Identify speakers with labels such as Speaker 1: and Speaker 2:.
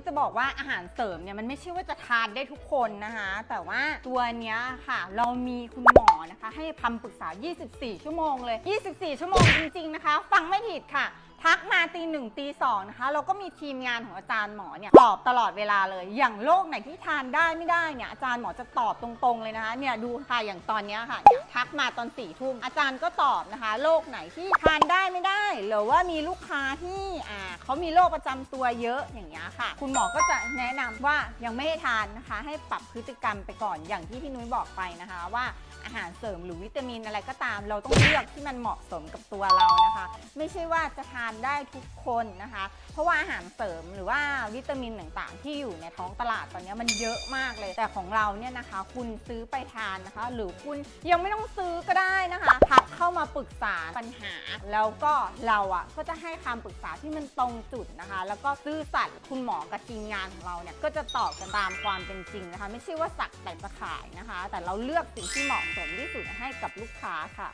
Speaker 1: ยจะบอกว่าอาหารเสริมเนี่ยมันไม่ใช่ว่าจะทานได้ทุกคนนะคะ แต่ว่าตัวเนี้ยค่ะ เรามีคุณหมอนะคะ ให้คำปรึกษา 24 ชั่วโมงเลย 24 ชั่วโมงจริงๆนะคะ ฟังไม่ผิดค่ะ ทักมาตีหนึ่งตีสองนะคะ เราก็มีทีมงานของอาจารย์หมอเนี่ยตอบตลอดเวลาเลย อย่างโรคไหนที่ทานได้ไม่ได้เนี่ยอาจารย์หมอจะตอบตรงๆเลยนะคะ เนี่ยดูค่ะอย่างตอนเนี้ยค่ะเนี่ยทักมาตอนสี่ทุ่มอาจารย์ก็ตอบนะคะโรคไหนที่ทานได้ไม่ได้ หรือว่ามีลูกค้าที่อ่าเขามีโรคประจำตัวเยอะอย่างเงี้ยค่ะ คุณหมอก็จะแนะนำว่ายังไม่ให้ทานนะคะ ให้ปรับพฤติกรรมไปก่อนอย่างที่พี่นุ้ยบอกไปนะคะว่า อาหารเสริมหรือวิตามินอะไรก็ตาม เราต้องเลือกที่มันเหมาะสมกับตัวเรานะคะ ไม่ใช่ว่าจะทานได้ทุกคนนะคะ เพราะว่าอาหารเสริมหรือว่าวิตามินต่างๆ ที่อยู่ในท้องตลาดตอนนี้มันเยอะมากเลย แต่ของเราเนี่ยนะคะ คุณซื้อไปทานนะคะ หรือคุณยังไม่ต้องซื้อก็ได้นะคะทักเข้ามาปรึกษาปัญหา แล้วก็เราอะก็จะให้คำปรึกษาที่มันตรงจุดนะคะ แล้วก็ซื่อสัตย์คุณหมอกับทีมงานของเราเนี่ยก็จะตอบกันตามความเป็นจริงนะคะ ไม่ใช่ว่าสักแต่จะขายนะคะ แต่เราเลือกสิ่งที่เหมาะสมที่สุดให้กับลูกค้าค่ะ